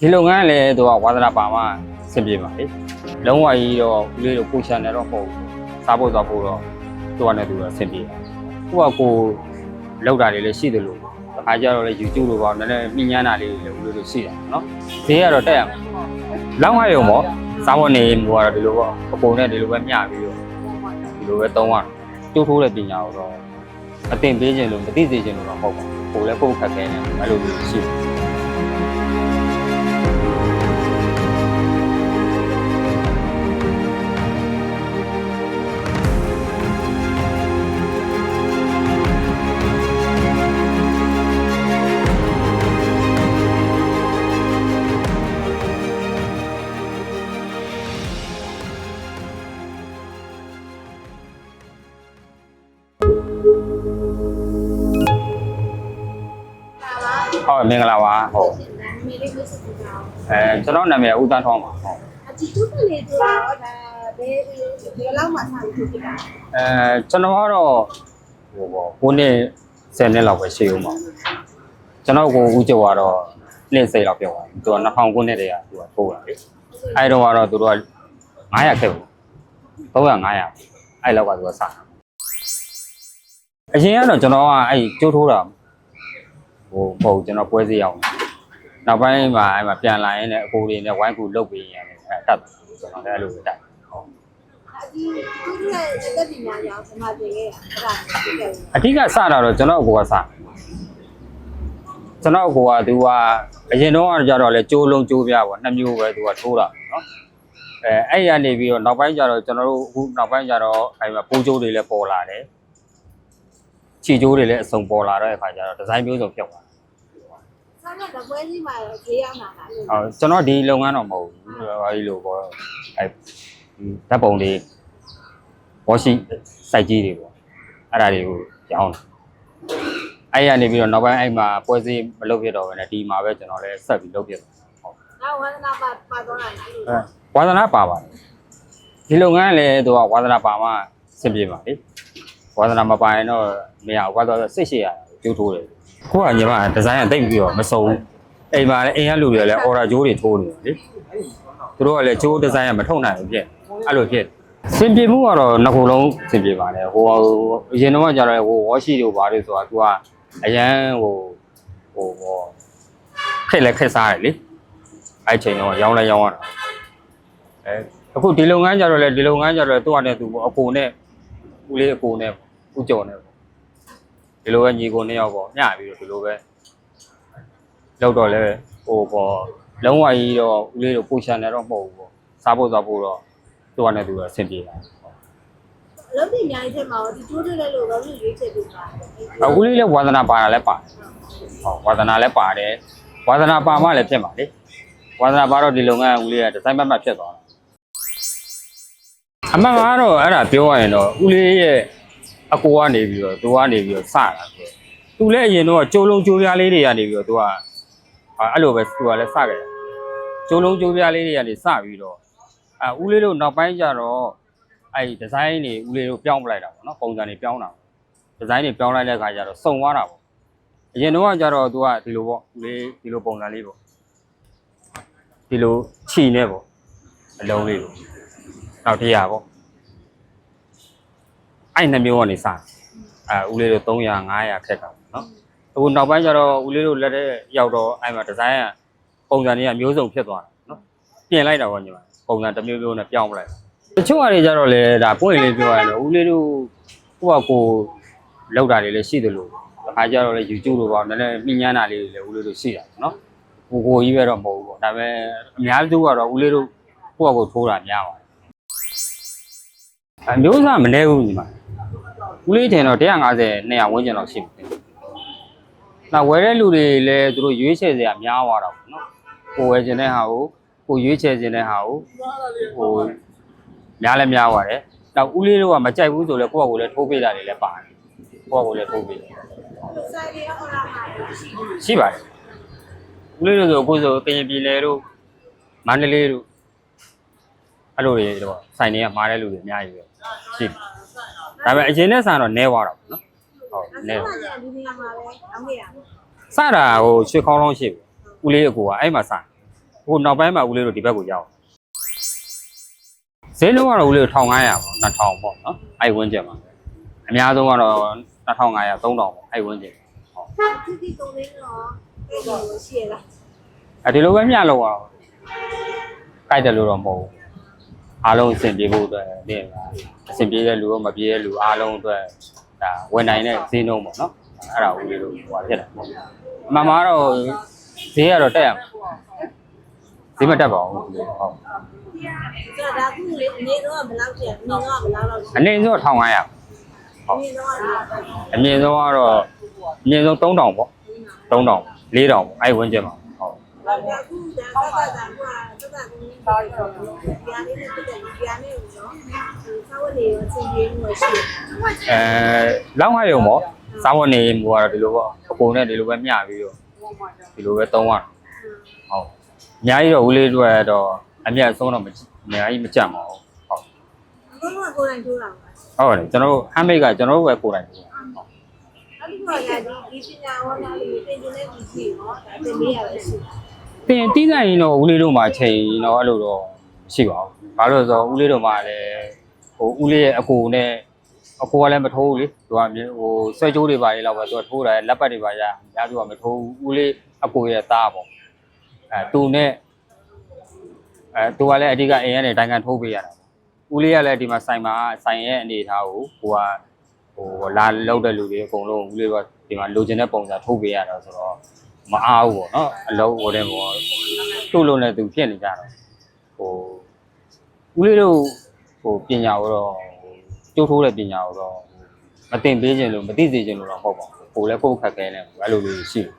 ဒီလုပ်ငန်းလည်းသူကဝါသနာပါမှအဆင်ပြေပါလေလုံးဝကြီးတော့ဦးလေးတို့ကိုချန်တယ်တော့မဟုတ်ဘူးစားဖို့သွားဖို့တော့သူကလည်းသူကအဆင်ပြေပါကိုကကိုလောက်တာတွေလည်းရှိတယ်လို့အခါကျတော့လည်း YouTube လိုပေါ့နည်းနည်းမြင်ညမ်းတာလေးတွေလည်းဦးလေးတို့ရှိတယ်နော်ဈေးကတော့တက်ရမှာလောင်းရရုံပေါ့စားဖို့နေမျိုးကတော့ဒီလိုပေါ့အပုံနဲ့ဒီလိုပဲမျှပြီးတော့ဒီလိုပဲသုံးရတိုးထိုးတဲ့ပညာကိုတော့အတင်ပေးခြင်းလို့မသိစေခြင်းလို့တော့မဟုတ်ဘူးကိုလည်းကိုယ်ခက်ခဲနေအဲ့လိုမျိုးရှိတယ် မင်္ဂလာပါဟုတ်မေလေးမျိုးစကူတာအဲကျွန်တော်နာမည်ဦးတန်းထွန်းပါဟုတ်အတီတူကလေးတို့တော့ဒါဘယ်ဒီလောက်မှဆက်ပြီးဖြစ်တာအဲကျွန်တော်ကတော့ဟိုပေါ့9နှစ်10နှစ်လောက်ပဲရှိဦးမှာကျွန်တော်ကိုဦးကျော်ကတော့နှစ်စိတ်လောက်ပြောသွားတယ်သူက2000ခုနှစ်တည်းကသူကထိုးတာလေအဲတော့ကတော့သူတို့က900ခဲ့ဘူး300 900အဲလောက်ကသူကစတာအရင်ကတော့ကျွန်တော်ကအဲကျိုးထိုးတာ ဟိုမဟုတ်ကျွန်တော်ပွဲစီအောင်နောက်ပိုင်းမှာအဲမှာပြန်လာရင်လည်းအကိုတွေနဲ့ဝိုင်းကူလုတ်ပြီးရတယ်အဲတတ်ကျွန်တော်လည်းအဲ့လိုပဲတတ်ဟုတ်အတီတူရဲ့အသက်ပညာရောစမတင်ခဲ့တာအဲ့ဒါဖြစ်ခဲ့ဘူးအဓိကစတာတော့ကျွန်တော်အကိုကစကျွန်တော်အကိုကသူကအရင်တော့ကကြတော့လေကျိုးလုံးကျိုးပြပေါ့နှစ်မျိုးပဲသူကထိုးတာနော်အဲအဲ့ရနေပြီးတော့နောက်ပိုင်းကျတော့ကျွန်တော်တို့အခုနောက်ပိုင်းကျတော့အဲ့မှာပိုးကျိုးတွေလည်းပေါ်လာတယ်ချီကျိုးတွေလည်းအစုံပေါ်လာတဲ့အခါကျတော့ဒီဇိုင်းမျိုးစုံဖြစ်သွားတယ်ဆော င်းတဲ့ပွဲကြီးမှာဈေးရောက်လာတာလို့ဟုတ်ကျွန်တော်ဒီလုပ်ငန်းတော့မဟုတ်ဘူးဘာကြီးလို့ပေါ့အဲဓာတ်ပုံတွေဘောရှိစိုက်ကြီးတွေပေါ့အဲ့ဒါတွေကိုရောင်းတယ်အဲ့ရနေပြီးတော့နောက်ပိုင်းအဲ့မှာပွဲစည်းမလုပ်ဖြစ်တော့ဘဲနဲ့ဒီမှာပဲကျွန်တော်လည်းဆက်ပြီးလုပ်ဖြစ်တယ်ဟုတ်နောက်ဝန္ဒနာပါပါတော့လာတယ်လို့အဲဝါသနာပါပါတယ်ဒီလုပ်ငန်းလည်းသူကဝါသနာပါမှအဆင်ပြေပါလေဝါသနာမပါရင်တော့မရဘူးဘာလို့လဲစိတ်ရှိရတာကျိုးထိုးတယ် ကိုကညီမဒီဇိုင်းကတိတ်ပြီးတော့မစုံဘူးအိမ်မှာလည်းအိမ်ကလူတွေလည်းအော်ရာဂျိုးတွေထိုးနေတယ်လေသူတို့ကလည်းကျိုးဒီဇိုင်းကမထုတ်နိုင်ဘူးဖြစ်အဲ့လိုဖြစ်စင်ပြေမှုကတော့နှစ်ခုလုံးစင်ပြေပါတယ်ဟိုအရင်တော့ကကြတော့ဟိုဝါရှိတို့ဘာတွေဆိုတာသူကအရန်ဟိုဟိုဟိုခက်လက်ခက်စားတယ်လေအဲ့ချိန်တော့ရောင်းလဲရောင်းရတာအဲအခုဒီလုပ်ငန်းကြတော့လေဒီလုပ်ငန်းကြတော့သူ့အနေနဲ့သူပေါ့အကိုနဲ့ဦးလေးအကိုနဲ့ဦးကျော်နဲ့ပေါ့ ဒီလိုပဲညီကိုနှစ်ယောက်ပေါ့ညပြီးတော့ဒီလိုပဲလောက်တော့လဲဟိုပေါ့လုံးဝကြီးတော့ဦးလေးတို့ပူချန်တယ်တော့မဟုတ်ဘူးပေါ့စားဖို့သွားဖို့တော့သူ့အနေနဲ့သူအဆင်ပြေတာအလုပ်ပညာရေးထဲမှာဒီတူတဲ့လို့ဘာလို့ရွေးချယ်ပြီးပါလဲအဦးလေးလည်းဝါသနာပါတာလည်းပါတယ်ဟောဝါသနာလည်းပါတယ်ဝါသနာပါမှလည်းဖြစ်ပါလေဝါသနာပါတော့ဒီလုပ်ငန်းကဦးလေးကဒီဇိုင်းမတ်မတ်ဖြစ်သွားတာအမှန်ကတော့အဲ့ဒါပြောရရင်တော့ဦးလေးရဲ့ အကိုကနေပြီးတော့သူကနေပြီးတော့စတာဆိုသူလည်းအရင်တော့ကျိုးလုံးကျိုးပြားလေးတွေကနေပြီးတော့သူကအဲ့လိုပဲသူကလည်းစခဲ့တယ်ကျိုးလုံးကျိုးပြားလေးတွေကနေစပြီးတော့အဲဦးလေးတို့နောက်ပိုင်းကျတော့အဲ့ဒီဇိုင်းတွေဦးလေးတို့ပြောင်းပလိုက်တာပေါ့နော်ပုံစံတွေပြောင်းတာဒီဇိုင်းတွေပြောင်းလိုက်တဲ့အခါကျတော့စုံသွားတာပေါ့အရင်တော့ကကျတော့သူကဒီလိုပေါ့ဒီလေးဒီလိုပုံစံလေးပေါ့ဒီလိုခြီနေပေါ့အလုံးလေးပေါ့နောက်တရားပေါ့ အဲ့နှစ်မျိုးကနေစအဲဦးလေးတို့300 500ခက်တာပေါ့နော်အခုနောက်ပိုင်းကျတော့ဦးလေးတို့လက်ထဲရောက်တော့အဲ့မှာဒီဇိုင်းကပုံစံတွေကမျိုးစုံဖြစ်သွားတာနော်ပြင်လိုက်တာပေါ့ညီမပုံစံတစ်မျိုးမျိုးနဲ့ပြောင်းပလိုက်တချို့ဟာတွေကျတော့လေဒါပွင့်လေးပြောရရင်တော့ဦးလေးတို့ကိုယ့်ဟာကိုယ်လောက်တာတွေလည်းရှိတယ်လို့အခါကျတော့လေ YouTube လိုပေါ့နည်းနည်းမြင်ညမ်းတာလေးတွေလည်းဦးလေးတို့ရှိတာပေါ့နော်ကိုကိုကြီးပဲတော့မဟုတ်ဘူးပေါ့ဒါပေမဲ့အများစုကတော့ဦးလေးတို့ကိုယ့်အကိုထိုးတာများပါတယ်အမျိုးသားမနေဘူးညီမ ဦးလေးတင်တော့150 200ဝန်းကျင်လောက်ရှိတယ်နောက်ဝယ်တဲ့လူတွေလည်းသူတို့ရွေးချယ်စရာများသွားတာပေါ့နော်ကိုဝယ်ခြင်းတဲ့ဟာကိုကိုရွေးချယ်ခြင်းတဲ့ဟာကိုဟိုများလည်းများပါတယ်နောက်ဦးလေးတို့ကမကြိုက်ဘူးဆိုလည်းကိုယ့်အကိုလည်းထိုးပေးတာတွေလည်းပါတယ်ကိုယ့်ကိုယ်လည်းထိုးပြီးတယ်ဆိုင်ရီဟောလာမှာရှိရှိပါတယ်ဦးလေးတို့ဆိုအခုဆိုကရင်ပြည်နယ်တို့မန္တလေးတို့အဲ့လိုတွေတော့ဆိုင်တွေကမှားတဲ့လူတွေအများကြီးပဲရှိတယ် ဒါပေမဲ့အရင်နဲ့ဆန်တော့နဲသွားတာပေါ့နော်ဟုတ်နဲအဲ့ဒါကဒီနေရာမှာပဲအောင်းခဲ့ရမယ်စတာဟိုရွှေခေါင်းလုံးရှိပြီဦးလေးအကူကအဲ့မှာစဟိုနောက်ပိုင်းမှာဦးလေးတို့ဒီဘက်ကိုရောက်ဈေးလုံးကတော့ဦးလေးတို့1500ပေါ့2000ပေါ့နော်အဲ့ဝန်းကျင်မှာအများဆုံးကတော့2500 3000ပေါ့အဲ့ဝန်းကျင်ဟုတ်သူဒီတုံးလေးတော့အဲ့လိုရှိရလားအဲဒီလိုပဲမျှလို့အောင်ကြိုက်တယ်လို့တော့မဟုတ်ဘူး အားလုံးအဆင်ပြေဖို့အတွက်နေအဆင်ပြေတဲ့လူရောမပြေတဲ့လူအားလုံးအတွက်ဒါဝင်နိုင်တဲ့ဈေးနှုန်းပေါ့နော်အဲ့ဒါဦးလေးတို့ဟိုဖြစ်တယ်အမှန်မှာတော့ဈေးကတော့တက်ရမှာဈေးမတက်ပါဘူးဦးလေးဟုတ်ဆိုတော့ဒါခုလေအနေတော့ဘယ်လောက်ကျန်အနေတော့ဘယ်လောက်လောက်ရှိအနည်းဆုံး1500အနေတော့အမြင့်ဆုံးကတော့အမြင့်ဆုံး3000ပေါ့3000 4000ပေါ့အဲ့ဝန်းကျင်ပါ အခုဒါသာသာသာမှာသာသာကိုပါရတော့ဒီအနေနဲ့တက်တယ်ဒီအနေကိုနော်ဆောင်းဝတ်နေရောအချိန်ကြီးမှုရှိအဲလောက်ဟရုံပေါ့ဆောင်းဝတ်နေမှုကတော့ဒီလိုပေါ့အပုံနဲ့ဒီလိုပဲမျှပြီးတော့ဒီလိုပဲသုံးရဟုတ်အများကြီးတော့ဦးလေးတို့ကတော့အမြတ်ဆုံးတော့အများကြီးမကြံပါဘူးဟုတ်ကျွန်တော်ကကိုယ်တိုင်ထိုးတာပါဟုတ်တယ်ကျွန်တော်တို့ဟမ်းမိတ်ကကျွန်တော်တို့ပဲကိုယ်တိုင်ထိုးတာအဲ့ဒီမှာကဒီပညာဝန်သားတွေသင်ကျင်တဲ့လူကြီးရောဒါတင်ပေးရပါရှိတယ် င်တီးဆိုင်ရင်တော့ဦးလေးတို့မှာချိန်တော့အဲ့လိုတော့မရှိပါဘူးဘာလို့လဲဆိုတော့ဦးလေးတို့မှာလည်းဟိုဦးလေးရဲ့အကူနဲ့အကူကလည်းမထိုးဘူးလေသူကမြေဟိုဆွဲကြိုးတွေပါလေလောက်ပဲသူကထိုးတယ်လက်ပတ်တွေပါရညာသူကမထိုးဘူးဦးလေးအကူရဲ့သားပေါ့အဲသူနဲ့အဲသူကလည်းအဓိကအိမ်ကနေတိုင်ကန်ထိုးပေးရတာဦးလေးကလည်းဒီမှာဆိုင်မှာဆိုင်ရဲ့အနေအထားကိုကိုကဟိုလာလောက်တဲ့လူတွေအကုန်လုံးဦးလေးကဒီမှာလိုချင်တဲ့ပုံစံထိုးပေးရတာဆိုတော့ မအားဘူးပေါ့နော်အလုံးဟိုတဲ့ပေါ့သူ့လုံးနဲ့သူဖြစ်နေကြတော့ဟိုဦးလေးတို့ဟိုပညာကိုတော့ကျိုးထိုးတဲ့ပညာကိုတော့မတင်ပေးခြင်းလို့မသိစေခြင်းလို့တော့ဟုတ်ပါဘူးကိုလည်းကိုယ့်ခက်ခဲနေအဲ့လိုလေးရှိတယ်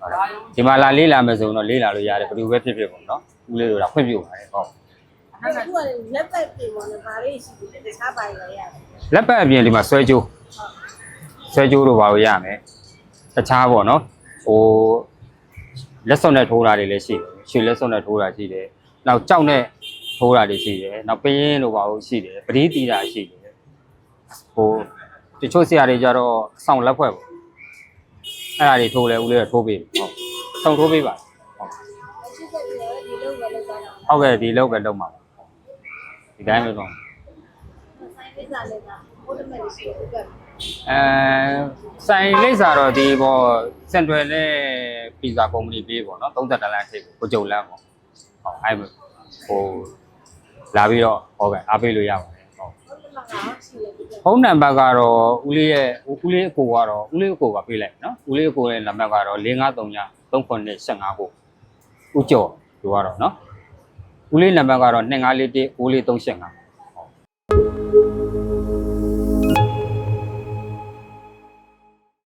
ဟုတ်လားဒီမှာလာလေးလာမယ်ဆိုရင်တော့လေးလာလို့ရတယ်ဘယ်လိုပဲဖြစ်ဖြစ်ပေါ့နော်ဦးလေးတို့ကခွင့်ပြုပါတယ်ဟုတ်အဲ့ဒါကလက်ပတ်ပြင်ပေါ်နေပါလေးရှိတယ်တခြားပါရရတယ်လက်ပတ်အပြင်ဒီမှာဆွဲကြိုးဆွဲကြိုးတို့ပါလို့ရမယ်တခြားပေါ့နော် ဟိုလက်စွပ်နဲ့ထိုးတာတွေလည်းရှိတယ်ရွှေလက်စွပ်နဲ့ထိုးတာရှိတယ်နောက်ကြောက်နဲ့ထိုးတာတွေရှိတယ်နောက်ပင်းရင်တို့ပါလို့ရှိတယ်ပတိတီတာရှိတယ်ဟိုတချို့ဆရာတွေကြတော့စောင့်လက်ဖွဲ့ပေါ့အဲ့ဒါတွေထိုးလဲဦးလေးကထိုးပေးဟုတ်စောင့်ထိုးပေးပါဟုတ်ရှိတဲ့ဒီလိုပဲလုပ်တာဟုတ်ကဲ့ဒီလောက်ပဲလုပ်မှာပါဒီတိုင်းပဲတော့ဆိုင်လေးစားလေးကဘုဒ္ဓမဲ့ရှိတယ်က အဲဆိုင်လိပ်စာတော့ဒီပေါ့စင်တွယ်နဲ့ပီဇာကုမ္ပဏီပေးပေါ့နော်30ဒလန်ထိပ်ကိုကြုံလမ်းပေါ့ဟုတ်အဲ့ဟိုလာပြီးတော့ဟုတ်ကဲ့အားပေးလို့ရပါတယ်ဟုတ်ဘုဒ္ဓမဲ့ကရှိတယ်ကဖုန်းနံပါတ်ကတော့ဦးလေးရဲ့ဦးလေးအကိုကတော့ဦးလေးအကိုကပေးလိုက်နော်ဦးလေးအကိုရဲ့နံပါတ်ကတော့553ည3985ကိုဦးကျော်သူကတော့နော်ဦးလေးနံပါတ်ကတော့2541 9385ဟုတ်